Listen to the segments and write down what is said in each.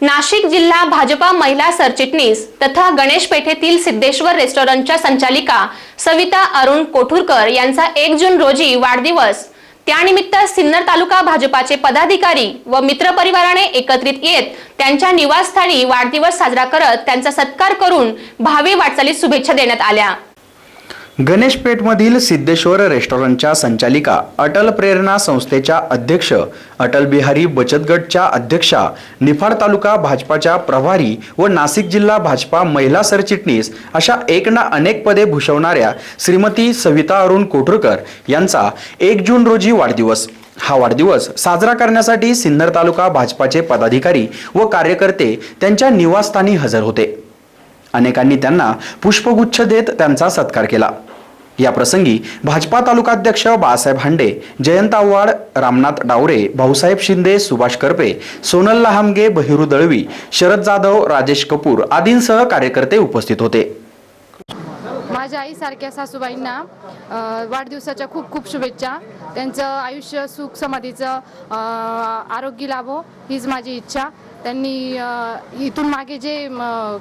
नाशिक जिल्हा भाजपा महिला सरचिटणीस तथा गणेश पेठेतील सिद्धेश्वर रेस्टॉरंटच्या संचालिका सविता अरुण कोठुरकर यांचा एक जून रोजी वाढदिवस. त्यानिमित्त सिन्नर तालुका भाजपाचे पदाधिकारी व मित्रपरिवाराने एकत्रित येत त्यांच्या निवासस्थानी वाढदिवस साजरा करत त्यांचा सत्कार करून भावी वाटचालीस शुभेच्छा देण्यात आल्या. गणेशपेठमधील सिद्धेश्वर रेस्टॉरंटच्या संचालिका अटल प्रेरणा संस्थेच्या अध्यक्ष अटल बिहारी बचत गटच्या अध्यक्षा निफाड तालुका भाजपाच्या प्रभारी व नाशिक जिल्हा भाजपा महिला सरचिटणीस अशा एक ना अनेक पदे भूषवणाऱ्या श्रीमती सविता अरुण कोठरकर यांचा एक जून रोजी वाढदिवस. हा वाढदिवस साजरा करण्यासाठी सिन्नर तालुका भाजपाचे पदाधिकारी व कार्यकर्ते त्यांच्या निवासस्थानी हजर होते. अनेकांनी त्यांना पुष्पगुच्छ देत त्यांचा सत्कार केला. या प्रसंगी भाजपा तालुकाध्यक्ष बाळासाहेब हांडे जयंत आव्हाड रामनाथ डावरे भाऊसाहेब शिंदे सुभाष करपे सोनल लहामगे बहिरू दळवी शरद जाधव राजेश कपूर आदींसह कार्यकर्ते उपस्थित होते. माझ्या आईसारख्या सासूबाईंना वाढदिवसाच्या खूप खूप शुभेच्छा. त्यांचं आयुष्य सुख समाधीचं आरोग्य लाभो हीच माझी इच्छा. त्यांनी इथून मागे जे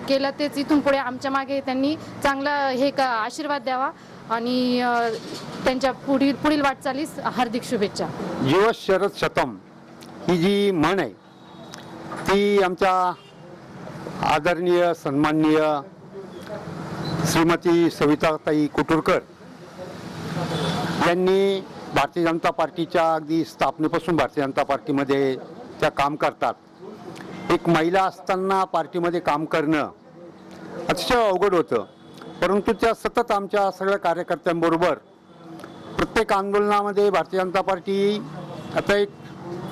केलं तेच इथून पुढे आमच्या मागे त्यांनी चांगला हे का आशीर्वाद द्यावा. आणि त्यांच्या पुढील पुढील वाटचालीस हार्दिक शुभेच्छा. जीव शरद शतम ही जी म्हण आहे ती आमच्या आदरणीय सन्माननीय श्रीमती सविताताई कुटुरकर यांनी भारतीय जनता पार्टीच्या अगदी स्थापनेपासून भारतीय जनता पार्टीमध्ये त्या काम करतात. एक महिला असताना पार्टीमध्ये काम करणं अतिशय अवघड होतं. परंतु त्या सतत आमच्या सगळ्या कार्यकर्त्यांबरोबर प्रत्येक आंदोलनामध्ये भारतीय जनता पार्टी आता एक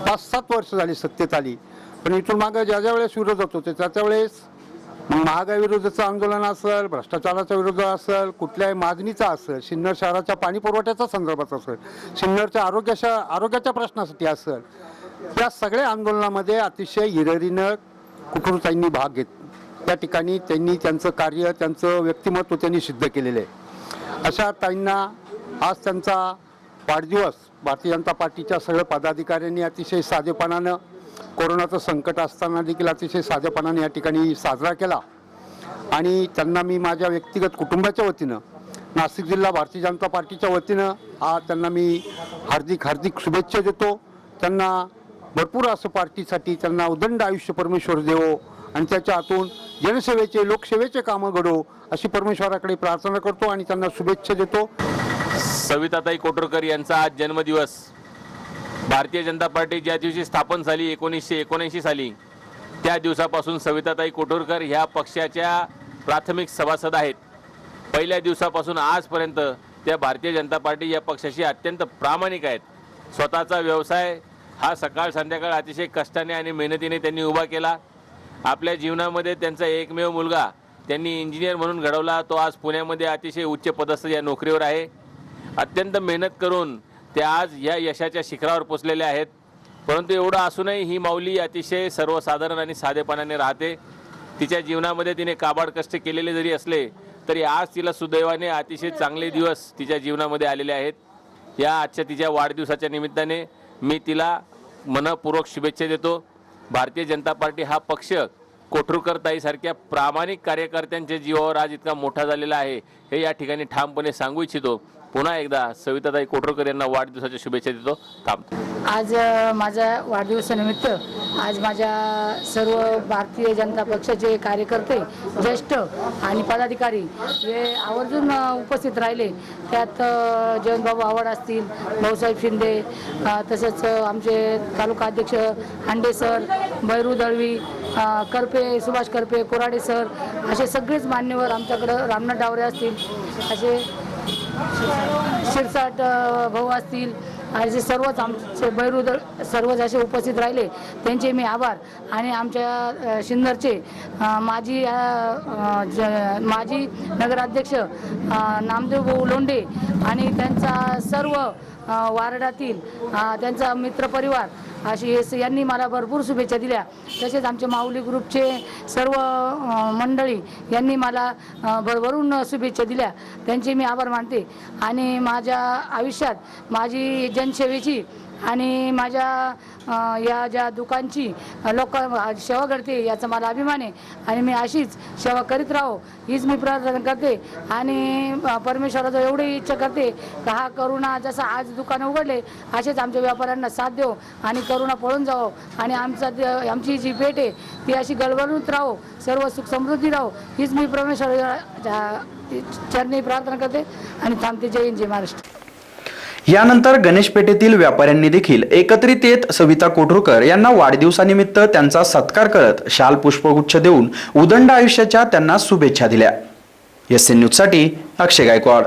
पाच सात वर्ष झाली सत्तेत आली. पण इथून मागं ज्या ज्या वेळेस विरोधात होते त्या त्या वेळेस महागाई विरोधाचं आंदोलन असेल भ्रष्टाचाराचा विरोध असेल कुठल्याही मागणीचा असेल सिन्नर शहराच्या पाणी पुरवठ्याच्या संदर्भात असेल सिन्नरच्या आरोग्याच्या आरोग्याच्या प्रश्नासाठी असेल त्या सगळ्या आंदोलनामध्ये अतिशय हिररीनं कुठून त्यांनी भाग घेत त्या ठिकाणी त्यांनी त्यांचं कार्य त्यांचं व्यक्तिमत्व त्यांनी सिद्ध केलेलं आहे. अशा ताईंना आज त्यांचा वाढदिवस भारतीय जनता पार्टीच्या सगळ्या पदाधिकाऱ्यांनी अतिशय साधेपणानं कोरोनाचं संकट असताना देखील अतिशय साधेपणाने या ठिकाणी साजरा केला. आणि त्यांना मी माझ्या व्यक्तिगत कुटुंबाच्या वतीनं नाशिक जिल्हा भारतीय जनता पार्टीच्या वतीनं आज त्यांना मी हार्दिक हार्दिक शुभेच्छा देतो. त्यांना भरपूर असं पार्टीसाठी त्यांना उदंड आयुष्य परमेश्वर देवो आणि त्याच्या हातून जनसेवेचे लोकसेवेचे कामं घडो अशी परमेश्वराकडे प्रार्थना करतो आणि त्यांना शुभेच्छा देतो. सविताताई कोटरकर यांचा आज जन्मदिवस. भारतीय जनता पार्टी ज्या दिवशी स्थापन झाली एकोणीसशे एकोणऐंशी साली त्या दिवसापासून सविताताई कोटरकर ह्या पक्षाच्या प्राथमिक सभासद आहेत. पहिल्या दिवसापासून आजपर्यंत त्या भारतीय जनता पार्टी या पक्षाशी अत्यंत प्रामाणिक आहेत. स्वतःचा व्यवसाय हा सकाळ संध्याकाळ अतिशय कष्टाने आणि मेहनतीने त्यांनी उभा केला. आपल्या जीवनामध्ये त्यांचा एकमेव मुलगा त्यांनी इंजिनियर म्हणून घडवला. तो आज पुण्यामध्ये अतिशय उच्च पदस्थ या नोकरीवर आहे. अत्यंत मेहनत करून ते आज या यशाच्या शिखरावर पोचलेले आहेत. परंतु एवढं असूनही ही माऊली अतिशय सर्वसाधारण आणि साधेपणाने राहते. तिच्या जीवनामध्ये तिने काबाड कष्ट केलेले जरी असले तरी आज तिला सुदैवाने अतिशय चांगले दिवस तिच्या जीवनामध्ये आलेले आहेत. या आजच्या तिच्या वाढदिवसाच्या निमित्ताने मी तिला मनपूर्वक शुभेच्छा देतो. भारतीय जनता पार्टी हा पक्ष कोठरूकरताईसारख्या प्रामाणिक कार्यकर्त्यांच्या जीवावर आज इतका मोठा झालेला आहे हे या ठिकाणी ठामपणे सांगू इच्छितो. पुन्हा एकदा सविताताई कोठरूकर यांना वाढदिवसाच्या शुभेच्छा देतो. थांबतो आज माझ्या वाढदिवसानिमित्त आज माझ्या सर्व भारतीय जनता पक्षाचे कार्यकर्ते ज्येष्ठ आणि पदाधिकारी हे आवर्जून उपस्थित राहिले. त्यात जयंतबाबू आव्हाड असतील भाऊसाहेब शिंदे तसंच आमचे तालुका अध्यक्ष हांडे सर बैरू दळवी करपे सुभाष करपे कोराडे सर असे सगळेच मान्यवर आमच्याकडं रामनाथ डावरे असतील असे शिरसाट भाऊ असतील असे सर्वच आमचे बैरुद सर्वच असे उपस्थित राहिले त्यांचे मी आभार. आणि आमच्या अ, सिन्नरचे माजी ज- माजी नगराध्यक्ष नामदेव भाऊ लोंढे आणि त्यांचा सर्व वार्डातील त्यांचा मित्रपरिवार अशी हे यांनी मला भरपूर शुभेच्छा दिल्या. तसेच आमचे माऊली ग्रुपचे सर्व मंडळी यांनी मला भरभरून शुभेच्छा दिल्या. त्यांचे मी आभार मानते. आणि माझ्या आयुष्यात माझी जनसेवेची आणि माझ्या या ज्या दुकानची लोक सेवा करते याचा मला अभिमान आहे. आणि मी अशीच सेवा करीत राहो हीच मी प्रार्थना करते. आणि परमेश्वराचं एवढी इच्छा करते का हा करुणा जसं आज दुकान उघडले असेच आमच्या व्यापाऱ्यांना साथ देऊ आणि करुणा पळून जावो. आणि आमचा आमची जी भेट आहे ती अशी गळबळून राहो सर्व सुख समृद्धी राहो हीच मी परमेश्वर चरणी प्रार्थना करते. आणि थांबते. जय हिंद जय महाराष्ट्र. यानंतर गणेशपेठेतील व्यापाऱ्यांनी देखील एकत्रित येत सविता कोठरकर यांना वाढदिवसानिमित्त त्यांचा सत्कार करत शाल पुष्पगुच्छ देऊन उदंड आयुष्याच्या त्यांना शुभेच्छा दिल्या. एस एन न्यूजसाठी अक्षय गायकवाड.